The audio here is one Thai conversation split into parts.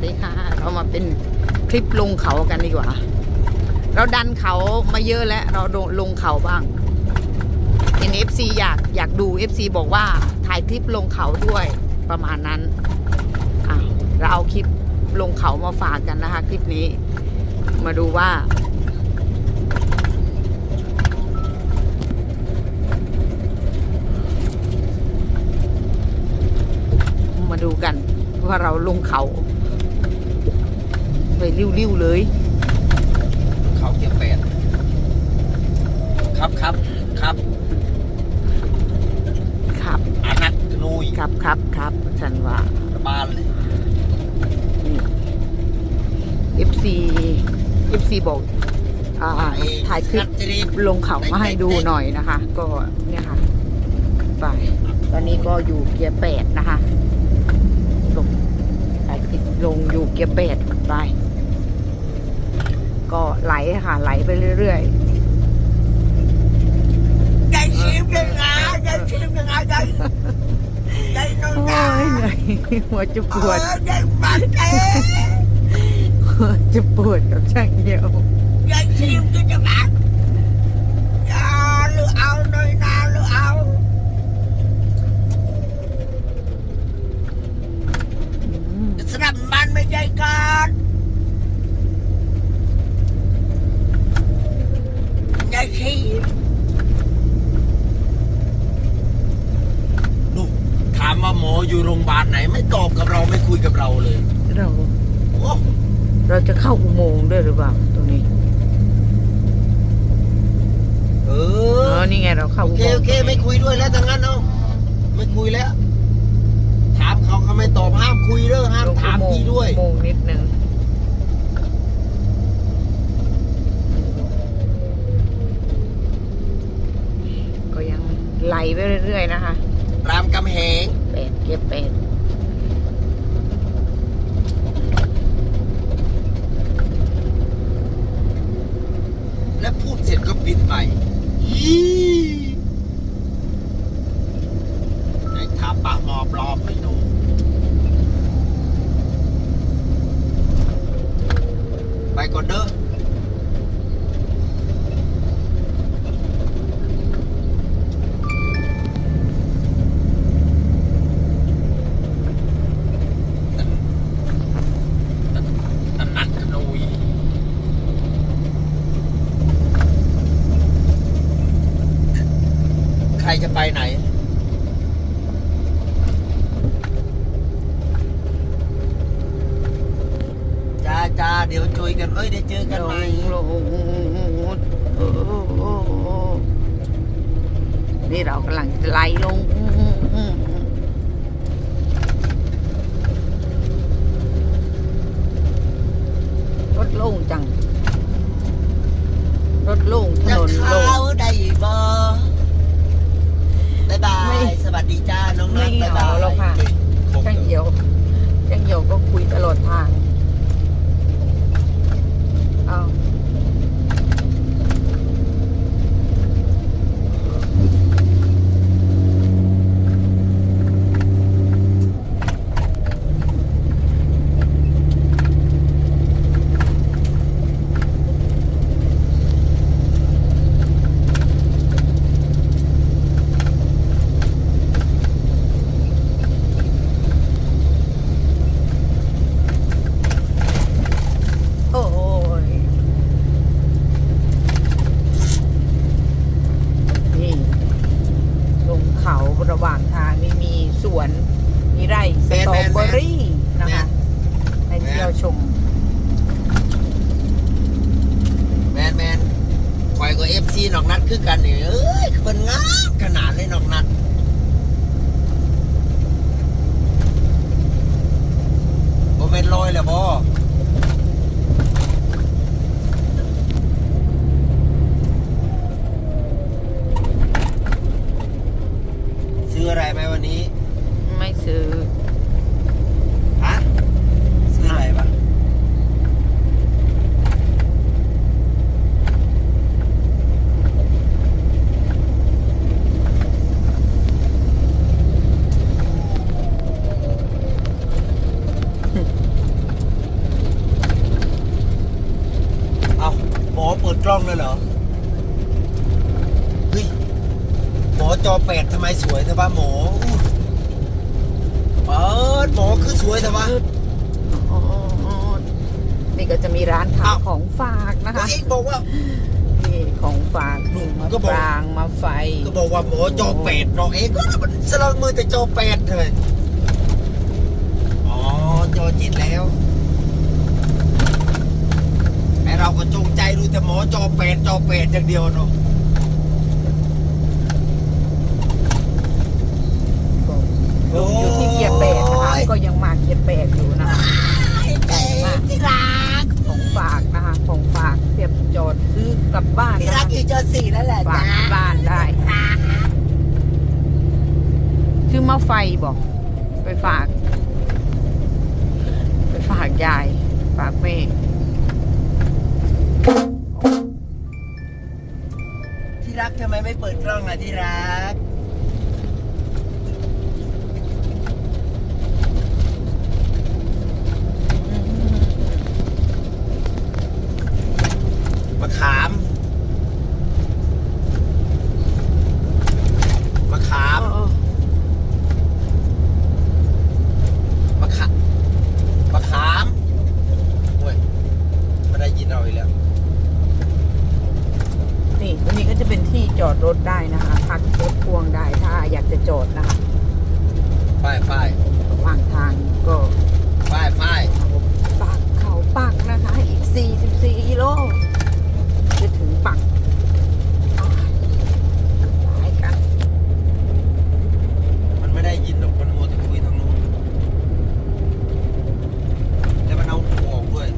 วัสดีค่ะ เรามาเป็นคลิปลงเขากันดีกว่า เราดันเขามาเยอะแล้ว เราลงเขาบ้างเห็น FC อยากอยากดู FC บอกว่าถ่ายคลิปลงเขาด้วยประมาณนั้นอะเราเอาคลิปลงเขามาฝากกันนะคะ คลิปนี้ มาดูว่า มาดูกันว่าเราลงเขา ไปริ้วๆเลย เขาเกียร์แปดครับครับครับครับอานัทนุยครับครับครับฉันว่าระบาลเลย FC FC บอกอ่าถ่ายคลิปจะรีบลงเขามาให้ดูหน่อยนะคะ ก็เนี่ยค่ะไปตอนนี้ก็อยู่เกียร์แปดนะคะลงถ่ายคลิปลงอยู่เกียร์แปดไป ก็ไหลค่ะ ไหลไปเรื่อยใจชิมยังไงใจชิมยังไงใจใจน้ๆองโอ้ดายเหนื่อยหัวจะปวดใจปัดเอหัวจะปวดกับช่างเหี่ยวใจชิมก็จะปัดอย่าหรือเอาหน่อยนาหรือเอา อืม สนับมันไม่ใช่การใจชิมลูกถามว่าหมออยู่โรงพยาบาล ไหนไม่ตอบกับเราไม่คุยกับเราเลยเรา โอ้เราจะเข้าอุโมงค์ด้วยหรือเปล่าตรงนี้เอเอออนี่ไงเราเข้าโออุเคโมงโอค์เค ไม่คุยด้วยแล้วทั้งนั้นเนาะไม่คุยแล้ว ถามเขาเขาไม่ตอบห้ามคุยเด้อห้ามลงถามอุโงพี่ค์ด้วย อุโมงค์นิดนึงก็ยังไหลไปเรื่อยๆนะคะ รามกำแหง แปดเก็บแปด และพูดเสร็จก็ปิดไปอีไอ้ทาปากหมอปลอมไม่หนู ไปก่อนเด้ออันนัดขนุยใครจะไปไหน จ้าเดี๋ยวจุยกันเอ้ยได้เจอกันลไหมงลงนี่เรากำลังจะไหลลง รถโล่งจัง รถโล่งถ จะ นนโล่ เข้าง ได้บ่บ๊ายบา ไม่ ย สวัสดีจ้า น้องนั ไม่ ท เห บ๊าย งา บาย หรอกค่ะ ช่างเหี่ยวช่างเหี่ยวก็คุยตลอดทางเอาโอ้ย นี่ ลงเขา ระหว่างทางนี่มีสวนมีไร่สตรอเบอรี่นะคะให้เที่ยวชม แมนแมนคอยกับเอฟซีนอกนัดคือกันนี่เอ้ยเป็นงามขนาดเลยนอกนัดโมเมนลอยแล้วบอซื้ออะไรไหมวันนี้ ไม่ซื้อ ฮะ ซื้ออะไรบ้าง ล้องแล้วเหรอ เฮ้ย หมอ จอแปดทำไมสวยแต่ว่าหมออู้เปิดหมอคือสวยแต่ว่าอ๋อนี่ก็จะมีร้านขายอ้าวของฝากนะก็คะเองบอกว่านี่ของฝากลูกมะก็บอกปรางมาไฟ ก็บอกว่าหมอจอแปดเนาะเองก็มันสลังมือแต่จอแปดเลยอ๋อจอเจ็ดแล้วไอเราก็จงใจดูแต่หมอจอแปดจอแปดอย่างเดียวเนาะ ลุงอยู่ที่เกียร์แปดนะคะก็ยังมาเกียร์แปดอยู่นะคะแปดที่รักของฝากนะคะของฝากเทียบจอดซื้อกลับบ้านที่นะรัคะกอยู่จอสี่แล้วแหละฝากจ้าที่บ้านได้ซื้อมาไฟบอกไปฝาก ไปฝากยายฝากแม่ที่รักทำไมไม่เปิดกล้องล่ะที่รัก มะขามมะขาม มะขามมะขามโอ้ยไม่ได้ยินเราอีกแล้ว นี่ตรงนี้ก็จะเป็นที่จอดรถได้นะคะพักรถพ่วงได้ถ้าอยากจะจอดนะคะ ฝ้ายฝ้าย ระหว่างทางก็ ฝ้ายฝ้าย ปักเขาปักนะคะ อีก 44กิโลจะถึงปักอ้าวไปกัน มันไม่ได้ยินหรอก มันมัวแต่คุยทางนู้น แล้วมันเอาหูออกด้วย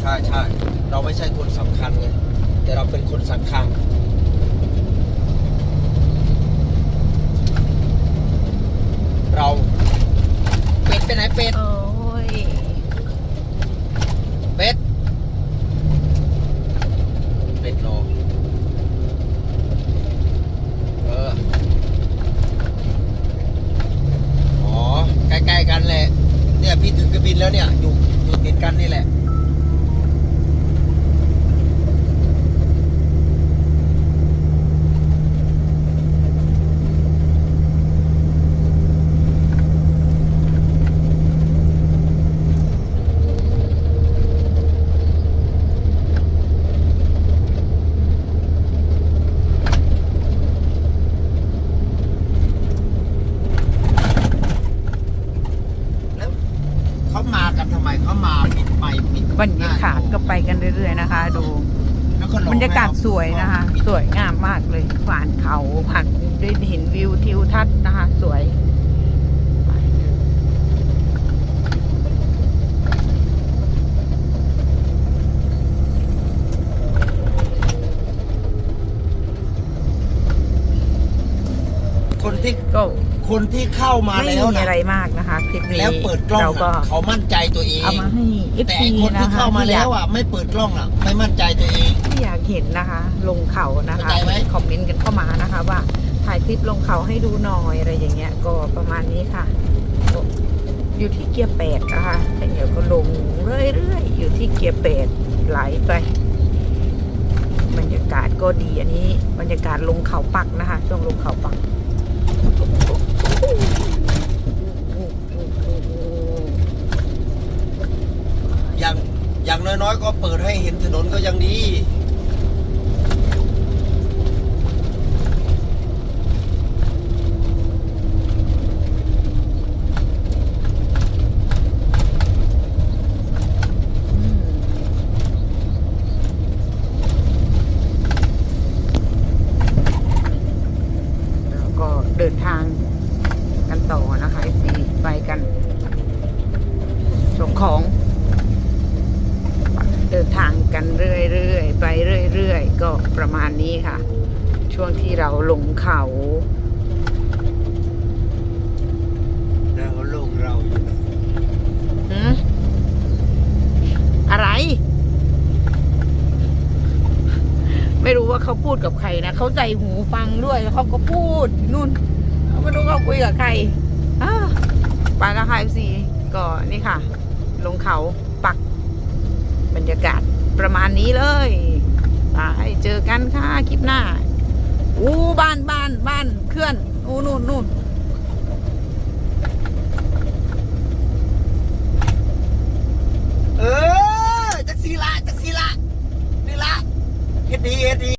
ใช่ใช่ เราไม่ใช่คนสำคัญไง แต่ เราเป็นคนสำคัญ เรา เป็ดไปไหนเป็ด โอ้ย เป็ด เป็ดรอเออ อ๋อ ใกล้ๆกันแหละ เนี่ยพี่ถึงกระบินแล้วเนี่ย อยู่อยู่ติดกันนี่แหละ แล้วเขามากันทำไมเขามาปิดไปปิด บรรยากาศก็ไปกันเรื่อยๆนะคะ ดู แล้วก็หลอก บรรยากาศสวยนะคะ สวยงามมากเลยผ่านเขาผ่านได้เห็นวิวทิวทัศน์นะคะ สวย คนที่ก็คนที่เข้ามาไม่แล้วมีนะอะไรมากนะคะคลิปนี้แล้วเปิดกล้องเราก็น่ะเขามั่นใจตัวเอง เอามาให้เอฟแต่ซีคนนะที่คะเข้ามาที่อแล้ยากวอะ ไม่เปิดกล้องอะ ไม่มั่นใจตัวเอง ที่อยากเห็นนะคะ ลงเขานะคะเข้าใจไหม คอมเมนต์กันเข้ามานะคะ ว่าถ่ายคลิปลงเขาให้ดูหน่อยอะไรอย่างเงี้ย ก็ประมาณนี้ค่ะก็อยู่ที่เกียร์แปดนะคะถ้าเดี๋ยวก็ลงเรื่อยๆอยู่ที่เกียร์แปดไหลไป บรรยากาศก็ดีอันนี้ บรรยากาศลงเขาปักนะคะ ช่วงลงเขาปัก อย่างอย่างน้อยๆก็เปิดให้เห็นถนนก็ยังดี อืมแล้วก็ เดินทางกันต่อนะคะไอซีไปกันส่งของ เดินทางกันเรื่อยๆไปเรื่อยๆก็ประมาณนี้ค่ะ ช่วงที่เราลงเขา พูดกับใครนะเขาใจหูฟังด้วยเขาก็พูดนู่นเขาไม่รู้เขาคุยกับใครไปแล้วค่ะซีก็นี่ค่ะ ลงเขาปัก บรรยากาศประมาณนี้เลยไปเจอกันค่ะคลิปหน้าอู้บ้านบ้านบ้านเคลื่อนอู้นู่นนู่นเออจักสีละจักสีละนี่ละเฮ็ดดีเฮ็ดดี